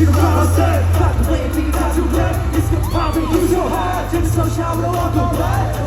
you the promise Got the way to be, got your let It's the problem, use your heart Take a slow shower, don't walk on by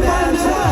Banter.